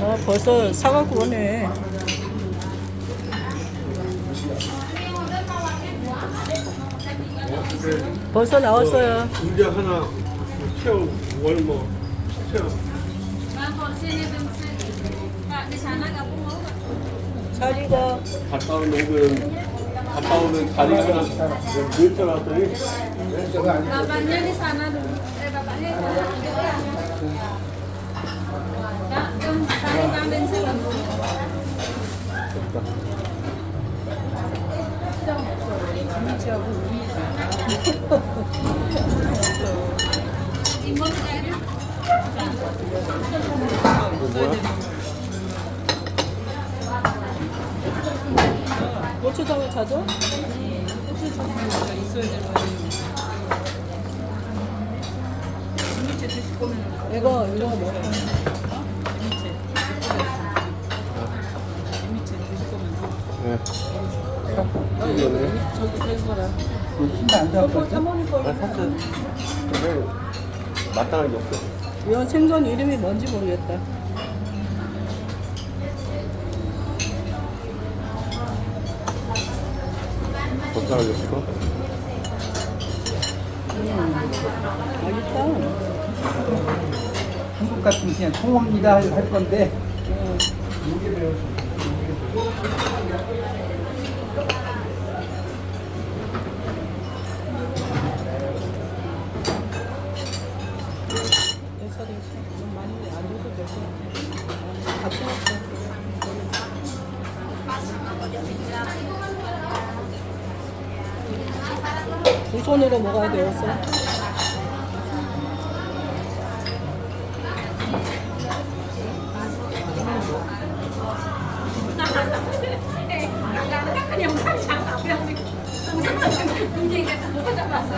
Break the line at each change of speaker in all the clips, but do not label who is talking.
아, 벌써 사갖고 오네. 벌써 나왔어요.
하나.
Kak, di sana kamu mau nggak?
잘 익어.
갔다 오는 갔다 오는 자리 하나 물자 왔더니
Eh, taruh kang bensin dulu. Timun kayaknya.
고추장을 찾아? 이거 이거 뭐?
네. 이거네.
저기 저기 거라.
신발 안
저거
잡았어?
사모님 거.
아 샀어. 근데 마땅한 게 없어.
이거 생선 이름이 뭔지 모르겠다.
마땅한 게 없어.
맛있다.
한국 같으면 그냥 통합니다 할 건데
됐어. 좀 많이 안 다 끊었어.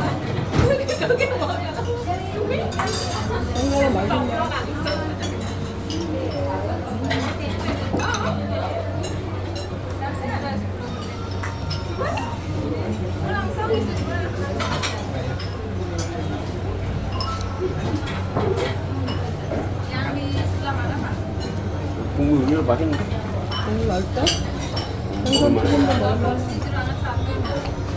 두 손으로 먹어야 되었어. 생각은 맛있네.
국물 의외로 맛있는
너무 맛있다. 생선 조금 더 먹으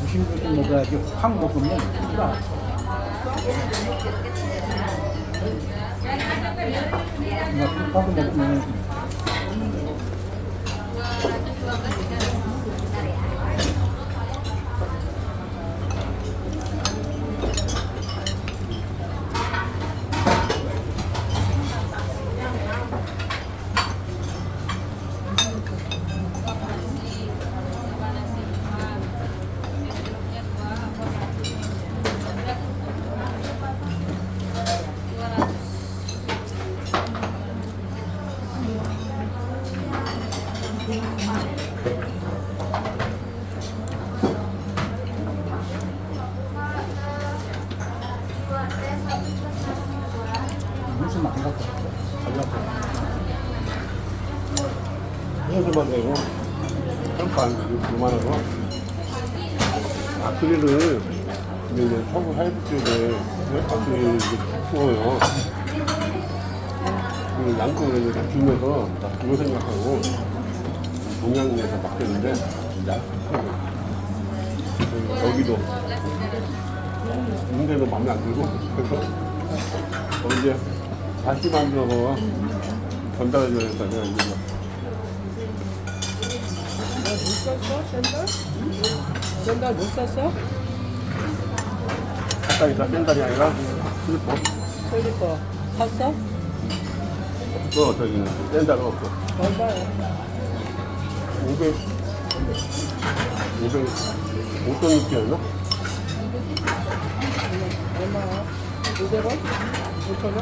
무심부심 먹어야지 확 먹으면 싫어 이거 하고 먹으면 무슨 안 갖고 달라고
해서만 되고 한판 요만하고 아크릴을 근데 이제 서구 쪽에 아크릴 이제 구워요 그 이제 다 주면서 다 그거 생각하고 동양에서 맡겼는데 진짜 여기도 인데도 마음에 안 들고 그래서 이제 다시 만들어서 전달해줘야 되니까 내가 이거
너못 샀어? 샌들? 샌들 못 샀어?
가까이다 샌달이 아니라 슬리퍼
슬리퍼 샀어?
없어 저기는 샌달은 없어
얼마야?
500 500 5,600원이나?
얼마야? 500원? 5천원?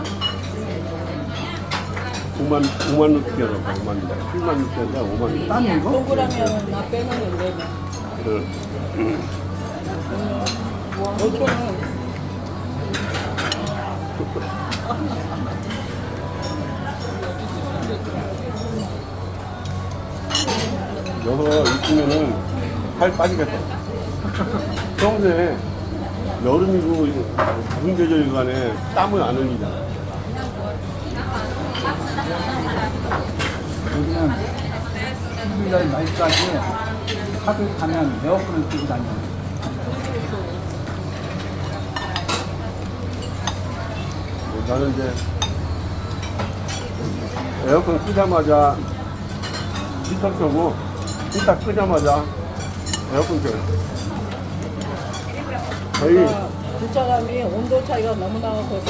5만 5만 루피아로 5만 7만 루피아인데 5만 루피아
땀이 이거?
동그라미는 나 빼놓는데
그
5천원
여서 입으면은 살 빠지겠어. 평소에 여름이고 무슨 계절이고 간에 땀을 안 흘리잖아.
여기는 일요일 말까지 하루 가면 에어컨을 끄고 다녀.
나는 이제 에어컨 끄자마자 히터 켜고 히터 끄자마자 에어컨 켜요.
두 사람이 온도 차이가 너무 나서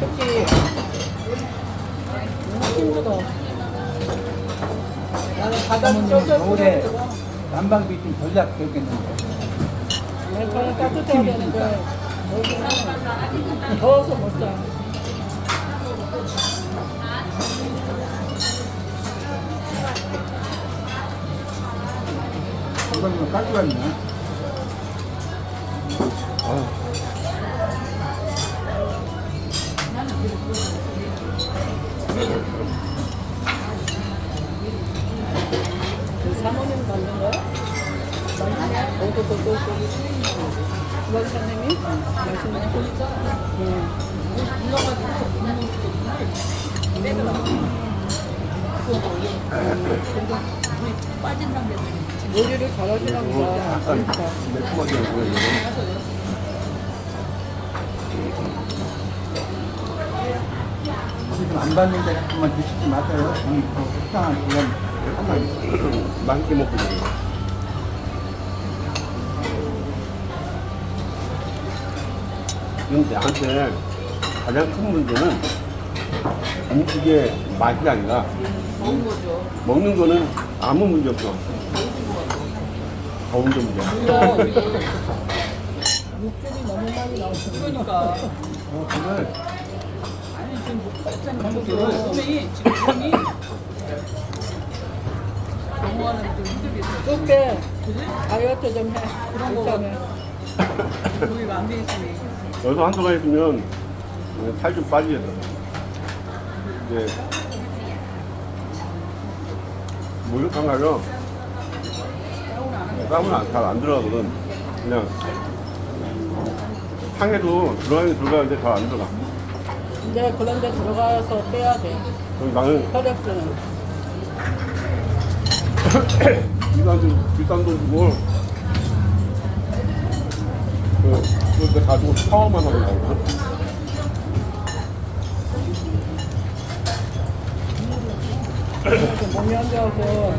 특히 너무 힘들어 나는 바닥 쪄서
겨울에 난방비 좀 전략 되겠는데.
에어컨은 따뜻해야 되는데 여기는 더워서 못 자.
이거는 있네.
그 사모님 만든 거야? 맛있네. 오도 도도 도도. 주방 사장님이 맛있네. 응. 요리를 잘하시나
이거
보다.
약간
그러니까.
그.
지금 나한테 가장 큰 문제는 음식의 맛이 아니라 먹는 거죠. 먹는 거는 아무 문제 없어. 더운 게 문제야.
우리가 육즙이 너무 많이 나오죠. 그러니까.
어, 그걸
선생님 지금 형이 너무하는 좀 힘들겠어. 좁게 다이어트 좀 해. 그런 거 같네. 우리가 안돼 있으니.
여기서 한동안 있으면 살좀 빠지겠다. 이제 목욕탕 가면 땀은 잘안 들어가거든. 그냥 탕에도 들어가긴 들어가는데 잘 안 들어가.
이제 그런 데 들어가서 빼야 돼.
그럼 나는
혈액순은.
비싼 돈, 비싼 돈 주고 그, 그거 가지고 샤워만 하고 나오거든.
그래서 몸이 안 좋아서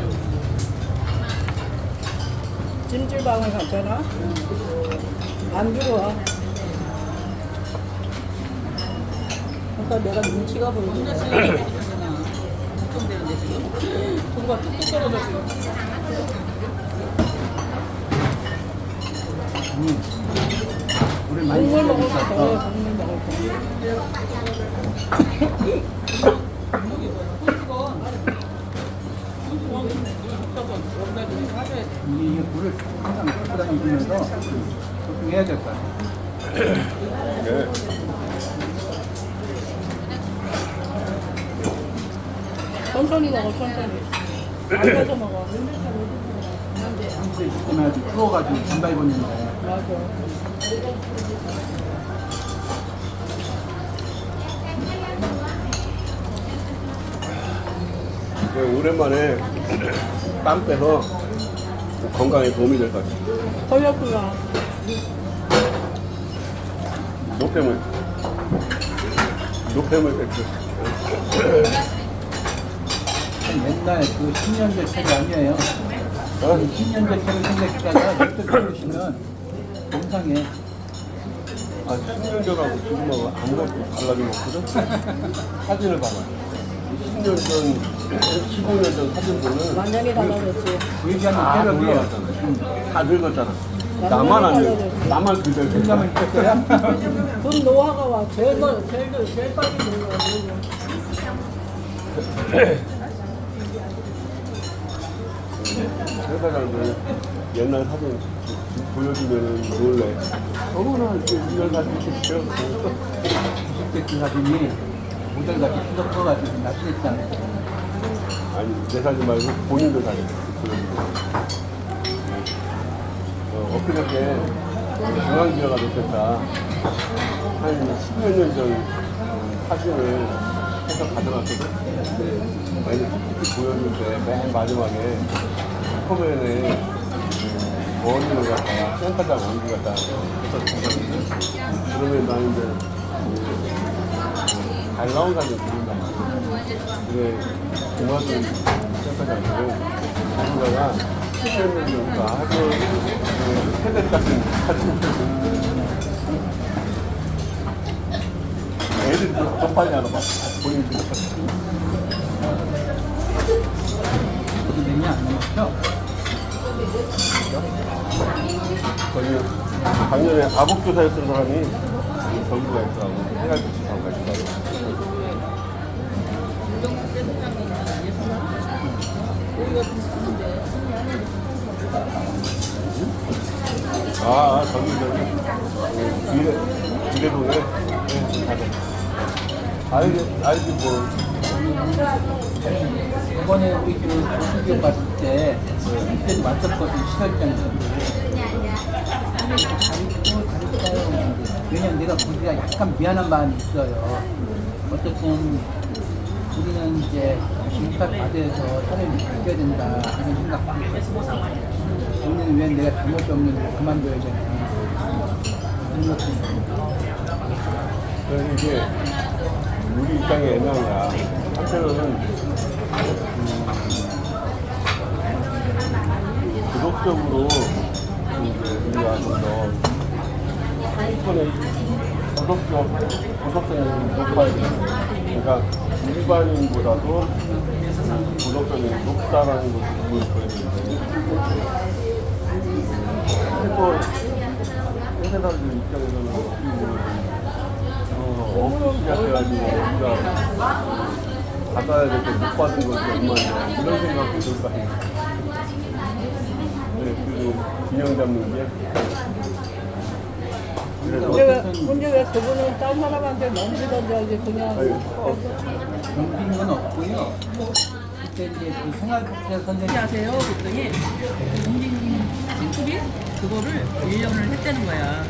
찜질방을 갔잖아. 안 들어와. 그러니까 내가 눈치가 보이는 거야. 동가 뚝뚝 떨어져 지금.
음, 우리 많이
국물 먹을 거 더해, 국물 먹을 거.
이게 물을 항상 갖고 다니면서 걱정 해야겠다.
네.
천천히 먹어, 천천히. 앉아서 먹어.
이때나 아주 추워가지고 잠바 입었는데
맞아.
네, 오랜만에 땀 빼서 건강에 도움이 될 것 같아요.
헐렸구나.
노폐물. 노폐물 뺐죠.
옛날 그 10년 전 책이 아니에요.
어?
10년 전 책을 생각했다가 넥터 들으시면 영상에
아, 10년 전하고 지금하고 아무것도 달라진 거 없거든? 사진을 봐봐. 10년 전, 15년 전 사진 보면
완전히 달라졌지.
그 얘기하는
다 올라왔잖아. 다 늙었잖아. 나만 안 늙어. 나만 그대로
했어요.
그 노화가 와. 제일 더, 제일 더, 제일 빨리 노화.
회사장들 옛날 사진 보여주면 놀래. 어머나, 이렇게 옛날 사진 찍혀.
20대 그 사진이 모델같이 수덕 떠가지고 나시냈지 않았어요.
아니, 내 사진 말고 본인들 사진 보여주고. 어, 엊그저께 중앙지어가 됐었다. 한 10여 년전 사진을 해서 가져갔거든. 근데 많이 특히 때맨 마지막에 슈퍼맨의 원인을 갖다가 센터장 원기 갖다 해서 주셨는데 그러면 나는 이제 그, 잘 나온 사진 드린단 말이야. 근데 동화도 센터장들은 누군가가 아주 그 세대 같은 사진을 애들이 더 빨리 알아봐. 본인들이.
어디냐 안 남았죠?
거기 작년에 아복조사였던 사람이 저기가 있더라고. 해갈국수사가 있더라고. 아, 아, 저기, 저기. 비례, 비례동에. 네, 가자. 알지, 알지, 뭐.
이번에 우리 그 조수교 갔을 때 그때도 왔었거든 시설장에서 왜냐면 내가 거기가 약간 미안한 마음이 있어요 어쨌든 우리는 이제 심사 과대에서 사람이 바뀌어야 된다 하는 있었어 우리는 왜 내가 잘못이 없는데 그만둬야 되나
그래서 이게 우리 입장이 애매한 거야. 한편으로는 음, 도덕적으로 이제 우리가 좀더 이번에 도덕적 도덕성이 높아야 돼. 그러니까 일반인보다도 도덕성이 높다라는 것을 보여줘야 되는데 근데 또 회사 사람들 입장에서는 어떻게 보면 어, 없이 시작해가지고 우리가 받아야 될 때 못 받은 것이 얼마냐 이런 생각도 들거 아니에요. 네, 그 균형 잡는 게 그래서
근데 왜, 근데 왜 그분은 딴 사람한테 넘기던지 그냥
아유, 어,
넘기는 건 없고요 그때 이제 그 생활복지사 선생님
하세요? 그랬더니 공진 친구이 그거를 1년을 했다는 거야.